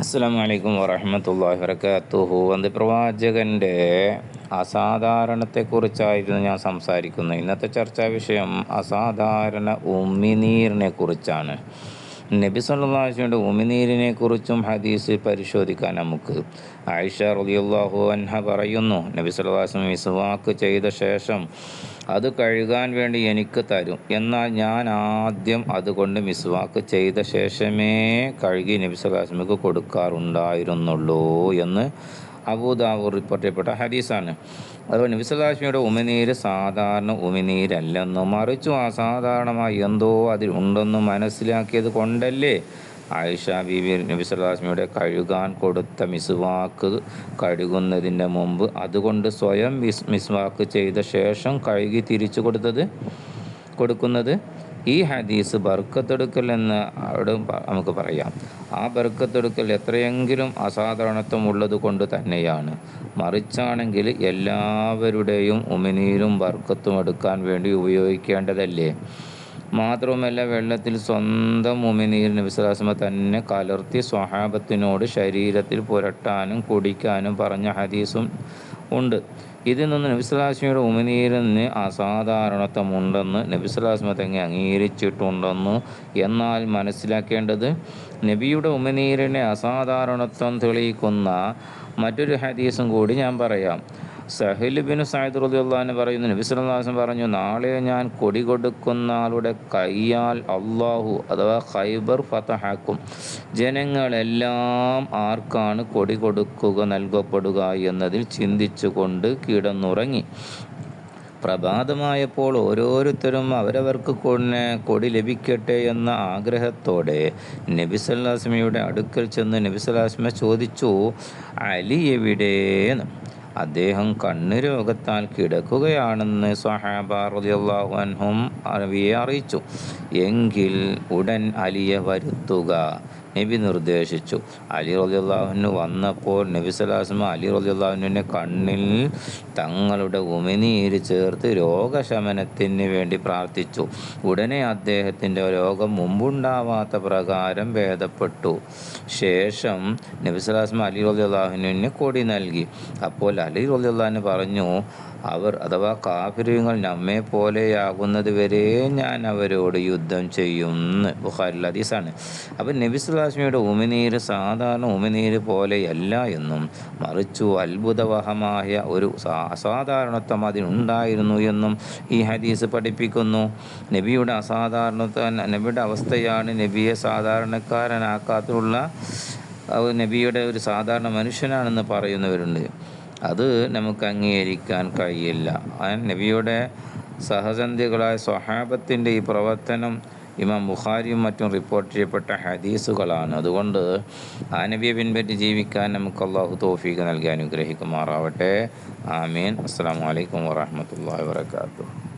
അസ്സാം വലൈക്കും വറഹമത്തല്ലാഹി വരക്കാത്തുഹു അത് പ്രവാചകന്റെ അസാധാരണത്തെക്കുറിച്ചായിരുന്നു ഞാൻ സംസാരിക്കുന്നത്. ഇന്നത്തെ ചർച്ചാ വിഷയം അസാധാരണ ഉമ്മിനീറിനെ കുറിച്ചാണ് നബി സല്ലാസ്മിയുടെ ഉമിനീരിനെ കുറിച്ചും ഹദീസ് പരിശോധിക്കാൻ നമുക്ക്. ആയിഷ റളിയല്ലാഹു അൻഹ പറയുന്നു നബി സല്ലാസ്ലം വിസ്വാക്ക് ചെയ്ത ശേഷം അത് കഴുകാൻ വേണ്ടി എനിക്ക് തരും. എന്നാൽ ഞാൻ ആദ്യം അതുകൊണ്ട് മിസ്വാക്ക് ചെയ്ത ശേഷമേ കഴുകി നബി സല്ലാസ്മിക്ക് കൊടുക്കാറുണ്ടായിരുന്നുള്ളൂ എന്ന് അബൂദാവൂർ റിപ്പോർട്ട് ചെയ്യപ്പെട്ട ഹദീസാണ്. അതുപോലെ നബിസുല്ലാസ്മിയുടെ ഉമിനീര് സാധാരണ ഉമിനീരല്ലെന്നും മറിച്ചു അസാധാരണമായി എന്തോ അതിലുണ്ടെന്നും മനസ്സിലാക്കിയത് കൊണ്ടല്ലേ ആയിഷ ബീബി നബി സല്ലാസ്മിയുടെ കഴുകാൻ കൊടുത്ത മിസ്വാക്ക് കഴുകുന്നതിന്റെ മുമ്പ് അതുകൊണ്ട് സ്വയം മിസ് മിസ്വാക്ക് ചെയ്ത ശേഷം കഴുകി തിരിച്ചു കൊടുത്തത് കൊടുക്കുന്നത് ഈ ഹദീസ് ബർക്കത്തെടുക്കൽ എന്ന് അവിടെ നമുക്ക് പറയാം. ആ ബർക്കത്തെടുക്കൽ എത്രയെങ്കിലും അസാധാരണത്വം ഉള്ളത് കൊണ്ട് തന്നെയാണ്. മറിച്ചാണെങ്കിൽ എല്ലാവരുടെയും ഉമിനീരും ബർക്കത്തും എടുക്കാൻ വേണ്ടി ഉപയോഗിക്കേണ്ടതല്ലേ? മാത്രവുമല്ല വെള്ളത്തിൽ സ്വന്തം ഉമിനീർ നബിസ്ലാസ്മ തന്നെ കലർത്തി സ്വഹാബത്തിനോട് ശരീരത്തിൽ പുരട്ടാനും കുടിക്കാനും പറഞ്ഞ ഹദീസും ഉണ്ട്. ഇതിൽ നിന്ന് നബിസ്ലാസ്മയുടെ ഉമിനീരിന് അസാധാരണത്വമുണ്ടെന്ന് നബിസ്ലാസ്മ തന്നെ അംഗീകരിച്ചിട്ടുണ്ടെന്ന് എന്നാൽ മനസ്സിലാക്കേണ്ടത് നബിയുടെ ഉമിനീരിനെ അസാധാരണത്വം തെളിയിക്കുന്ന മറ്റൊരു ഹദീസും കൂടി ഞാൻ പറയാം. സഹിൽ ബിൻ സായിദ് റദിയുള്ളഹാൻ പറയുന്നു നബിസ്വല്ലാസം പറഞ്ഞു നാളെ ഞാൻ കൊടി കൊടുക്കുന്ന ആളുടെ കയ്യാൽ അള്ളാഹു അഥവാ ഖൈബർ ഫതഹാക്കും ജനങ്ങളെല്ലാം ആർക്കാണ് കൊടി കൊടുക്കുക നൽകപ്പെടുക എന്നതിൽ ചിന്തിച്ചുകൊണ്ട് കിടന്നുറങ്ങി. പ്രഭാതമായപ്പോൾ ഓരോരുത്തരും അവരവർക്ക് കൊന്നെ കൊടി ലഭിക്കട്ടെ എന്ന ആഗ്രഹത്തോടെ നബിസല്ലാസ്മയുടെ അടുക്കൽ ചെന്ന് നബിസല്ലാസ്മ ചോദിച്ചു അലി എവിടേന്ന് അദ്ദേഹം കണ്ണ് രോഗത്താൽ കിടക്കുകയാണെന്ന് സഹാബ റളിയല്ലാഹു അൻഹും അറബിയെ അറിയിച്ചു. എങ്കിൽ ഉടൻ അലിയെ വരുത്തുക നബി നിർദ്ദേശിച്ചു. അലി റളിയല്ലാഹുവിന് വന്നപ്പോൾ നബി സലാസ്മ അലി റളിയല്ലാഹുവിന്റെ കണ്ണിൽ തങ്ങളുടെ ഉമിനീര് ചേർത്ത് രോഗശമനത്തിന് വേണ്ടി പ്രാർത്ഥിച്ചു. ഉടനെ അദ്ദേഹത്തിന്റെ രോഗം മുമ്പുണ്ടാവാത്ത പ്രകാരം ഭേദപ്പെട്ടു. ശേഷം നബി സലാസ്മ അലി റളിയല്ലാഹുവിന് കൊടി നൽകി. അപ്പോൾ അലി റളിയല്ലാഹുവിന് പറഞ്ഞു അവർ അഥവാ കാഫിര്യങ്ങൾ നമ്മെ പോലെയാകുന്നത് വരെ ഞാൻ അവരോട് യുദ്ധം ചെയ്യുമെന്ന് ബുഖാരി ഹദീസാണ്. അപ്പം നബി സുലാസ്മിയുടെ ഉമിനീര് സാധാരണ ഉമിനീര് പോലെയല്ല എന്നും മറിച്ചു അത്ഭുതവഹമായ ഒരു അസാധാരണത്വം അതിനുണ്ടായിരുന്നു എന്നും ഈ ഹദീസ് പഠിപ്പിക്കുന്നു. നബിയുടെ അസാധാരണത്വ നബിയുടെ അവസ്ഥയാണ് നബിയെ സാധാരണക്കാരനാക്കാത്തുള്ള നബിയുടെ ഒരു സാധാരണ മനുഷ്യനാണെന്ന് പറയുന്നവരുണ്ട്. അത് നമുക്ക് അംഗീകരിക്കാൻ കഴിയില്ല. നബിയുടെ സഹചന്തികളായ സ്വഹാബത്തിന്റെ ഈ പ്രവർത്തനം ഇമാം ബുഖാരിയും മറ്റും റിപ്പോർട്ട് ചെയ്യപ്പെട്ട ഹദീസുകളാണ്. അതുകൊണ്ട് ആ നബിയെ പിൻപറ്റി ജീവിക്കാൻ നമുക്ക് അള്ളാഹു തോഫീക്ക് നൽകി അനുഗ്രഹിക്കുമാറാവട്ടെ. ആമീൻ. അസ്സാം വലൈക്കും വാഹമത്തല്ലാ വാത്തു